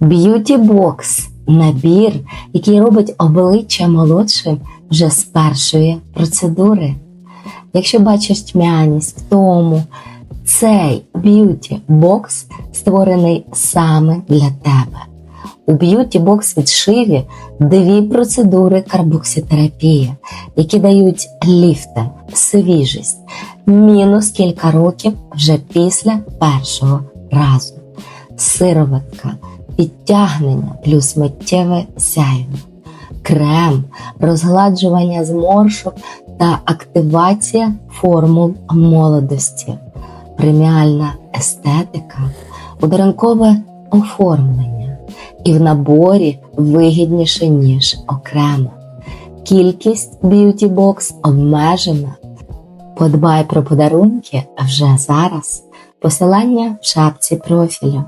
Beauty Box набір, який робить обличчя молодшим вже з першої процедури. Якщо бачиш тьмяність в тому, цей Beauty Box створений саме для тебе. У Beauty Box від Шиві дві процедури карбокситерапії, які дають ліфтинг, свіжість, мінус кілька років вже після першого разу. Сироватка, підтягнення плюс миттєве сяйво, крем, розгладжування зморшок та активація формул молодості, преміальна естетика, подарункове оформлення і в наборі вигідніше, ніж окремо. Кількість Beauty Box обмежена. Подбай про подарунки вже зараз. Посилання в шапці профілю.